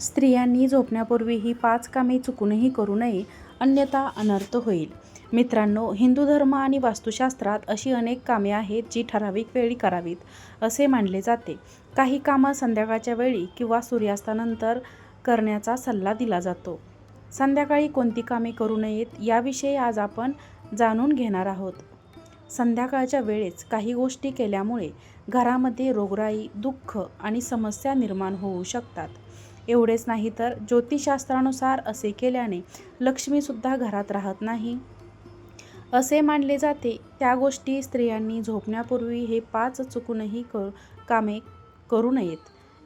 स्त्रियांनी झोपण्यापूर्वी ही पाच कामे चुकूनही करू नये अन्यथा अनर्थ होईल. मित्रांनो हिंदू धर्म आणि वास्तुशास्त्रात अशी अनेक कामे आहेत जी ठराविक वेळी करावीत असे मानले जाते. काही कामं संध्याकाळच्या वेळी किंवा सूर्यास्तानंतर करण्याचा सल्ला दिला जातो. संध्याकाळी कोणती कामे करू नयेत याविषयी आज आपण जाणून घेणार आहोत. संध्याकाळच्या वेळेस काही गोष्टी केल्यामुळे घरामध्ये रोगराई दुःख आणि समस्या निर्माण होऊ शकतात. एवढेच नाही तर ज्योतिषशास्त्रानुसार असे केल्याने लक्ष्मीसुद्धा घरात राहत नाही. असे मानले जाते. त्या गोष्टी स्त्रियांनी झोपण्यापूर्वी हे पाच चुकूनही क कामे करू नयेत.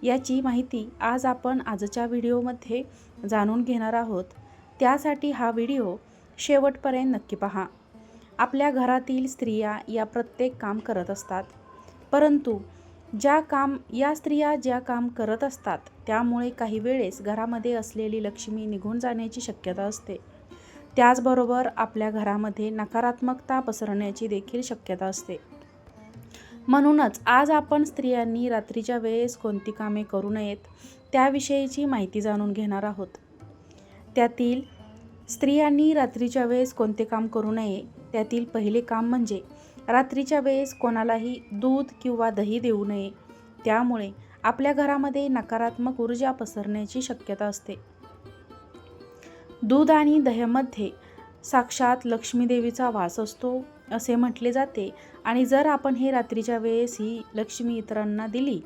याची माहिती आज आपण आजच्या व्हिडिओमध्ये जाणून घेणार आहोत. त्यासाठी हा व्हिडिओ शेवटपर्यंत नक्की पहा. आपल्या घरातील स्त्रिया या प्रत्येक काम करत असतात. परंतु ज्या काम या स्त्रिया ज्या काम करत असतात त्यामुळे काही वेळेस घरामध्ये असलेली लक्ष्मी निघून जाण्याची शक्यता असते. त्याचबरोबर आपल्या घरामध्ये नकारात्मकता पसरण्याची देखील शक्यता असते. म्हणूनच आज आपण स्त्रियांनी रात्रीच्या वेळेस कोणती कामे करू नयेत त्याविषयीची माहिती जाणून घेणार आहोत. त्यातील स्त्रियांनी रात्रीच्या वेळेस कोणते काम करू नये त्यातील पहिले काम म्हणजे रात्रीच्या वेळेस कोणालाही दूध किंवा दही देऊ नये. त्यामुळे आपल्या घरामध्ये नकारात्मक ऊर्जा पसरण्याची शक्यता असते. दूध आणि दह्यामध्ये साक्षात लक्ष्मीदेवीचा वास असतो असे म्हटले जाते. आणि जर आपण हे रात्रीच्या वेळेस ही लक्ष्मी इतरांना दिली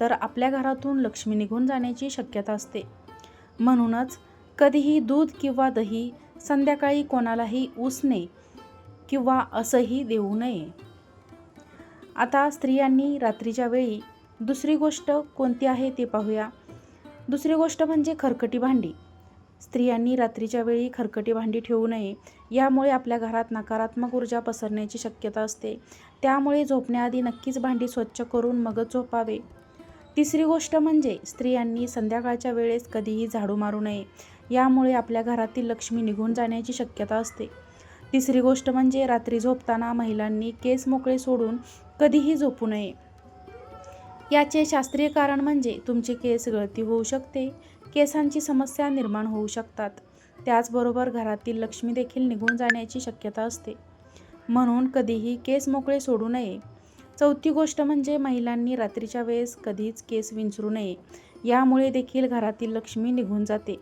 तर आपल्या घरातून लक्ष्मी निघून जाण्याची शक्यता असते. म्हणूनच कधीही दूध किंवा दही संध्याकाळी कोणालाही उसणे किंवा असंही देऊ नये. आता स्त्रियांनी रात्रीच्या वेळी दुसरी गोष्ट कोणती आहे ते पाहूया. दुसरी गोष्ट म्हणजे खरकटी भांडी. स्त्रियांनी रात्रीच्या वेळी खरकटी भांडी ठेवू नये. यामुळे आपल्या घरात नकारात्मक ऊर्जा पसरण्याची शक्यता असते. त्यामुळे झोपण्याआधी नक्कीच भांडी स्वच्छ करून मगच झोपावे. तिसरी गोष्ट म्हणजे स्त्रियांनी संध्याकाळच्या वेळेस कधीही झाडू मारू नये. यामुळे आपल्या घरातील लक्ष्मी निघून जाण्याची शक्यता असते. तिसरी गोष्ट म्हणजे रात्री झोपताना महिलांनी केस मोकळे सोडून कधीही झोपू नये. याचे शास्त्रीय कारण म्हणजे तुमचे केस गळती होऊ शकते केसांची समस्या निर्माण होऊ शकतात. त्याचबरोबर घरातील लक्ष्मी देखील निघून जाण्याची शक्यता असते. म्हणून कधीही केस मोकळे सोडू नये. चौथी गोष्ट म्हणजे महिलांनी रात्रीच्या वेळेस कधीच केस विंचरू नये. यामुळे देखील घरातील लक्ष्मी निघून जाते.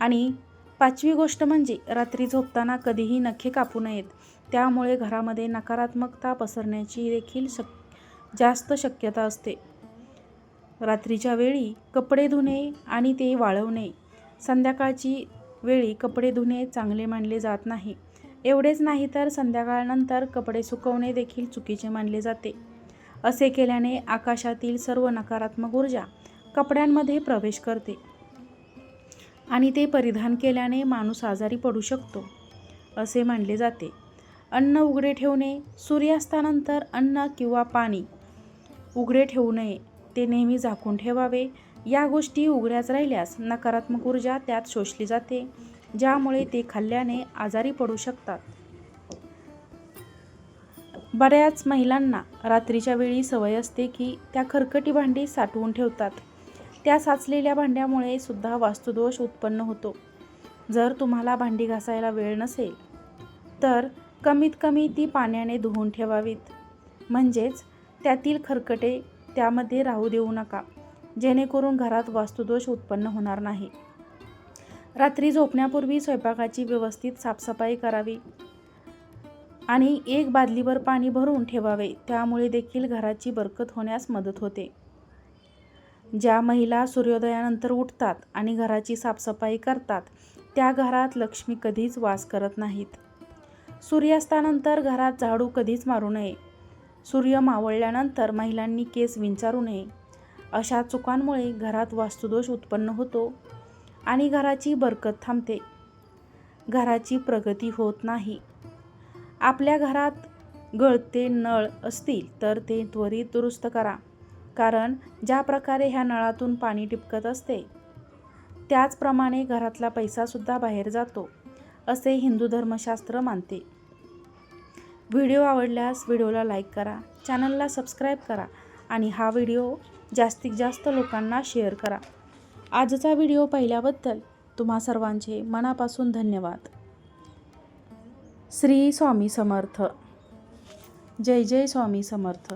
आणि पाचवी गोष्ट म्हणजे रात्री झोपताना कधीही नखे कापू नयेत. त्यामुळे घरामध्ये नकारात्मकता पसरण्याची देखील शक जास्त शक्यता असते. रात्रीच्या वेळी कपडे धुणे आणि ते वाळवणे. संध्याकाळची वेळी कपडे धुणे चांगले मानले जात नाही. एवढेच नाही तर संध्याकाळनंतर कपडे सुकवणे देखील चुकीचे मानले जाते. असे केल्याने आकाशातील सर्व नकारात्मक ऊर्जा कपड्यांमध्ये प्रवेश करते. आणि ते परिधान केल्याने माणूस आजारी पडू शकतो असे मानले जाते. अन्न उघडे ठेवणे सूर्यास्तानंतर अन्न किंवा पाणी उघडे ठेवू नये ते नेहमी झाकून ठेवावे. या गोष्टी उघड्याच राहिल्यास नकारात्मक ऊर्जा त्यात शोषली जाते ज्यामुळे ते खाल्ल्याने आजारी पडू शकतात. बऱ्याच महिलांना रात्रीच्या वेळी सवय असते की त्या खरकटी भांडी साठवून ठेवतात. त्या साचलेल्या भांड्यामुळे सुद्धा वास्तुदोष उत्पन्न होतो. जर तुम्हाला भांडी घासायला वेळ नसेल तर कमीत कमी ती पाण्याने धुवून ठेवावीत. म्हणजेच त्यातील खरकटे त्यामध्ये राहू देऊ नका जेणेकरून घरात वास्तुदोष उत्पन्न होणार नाही. रात्री झोपण्यापूर्वी स्वयंपाकाची व्यवस्थित साफसफाई करावी आणि एक बादलीवर पाणी भरून ठेवावे त्यामुळे देखील घराची बरकत होण्यास मदत होते. ज्या महिला सूर्योदयानंतर उठतात आणि घराची साफसफाई करतात त्या घरात लक्ष्मी कधीच वास करत नाहीत. सूर्यास्तानंतर घरात झाडू कधीच मारू नये. सूर्य मावळल्यानंतर महिलांनी केस विंचारू नये. अशा चुकांमुळे घरात वास्तुदोष उत्पन्न होतो आणि घराची बरकत थांबते. घराची प्रगती होत नाही. आपल्या घरात गळते नळ असतील तर ते त्वरित दुरुस्त करा. कारण ज्या प्रकारे ह्या नळातून पाणी टिपकत असते त्याचप्रमाणे घरातला पैसासुद्धा बाहेर जातो असे हिंदू धर्मशास्त्र मानते. व्हिडिओ आवडल्यास व्हिडिओला लाईक करा चॅनलला सबस्क्राईब करा आणि हा व्हिडिओ जास्तीत जास्त लोकांना शेअर करा. आजचा व्हिडिओ पाहिल्याबद्दल तुम्हा सर्वांचे मनापासून धन्यवाद. श्री स्वामी समर्थ. जय जय स्वामी समर्थ.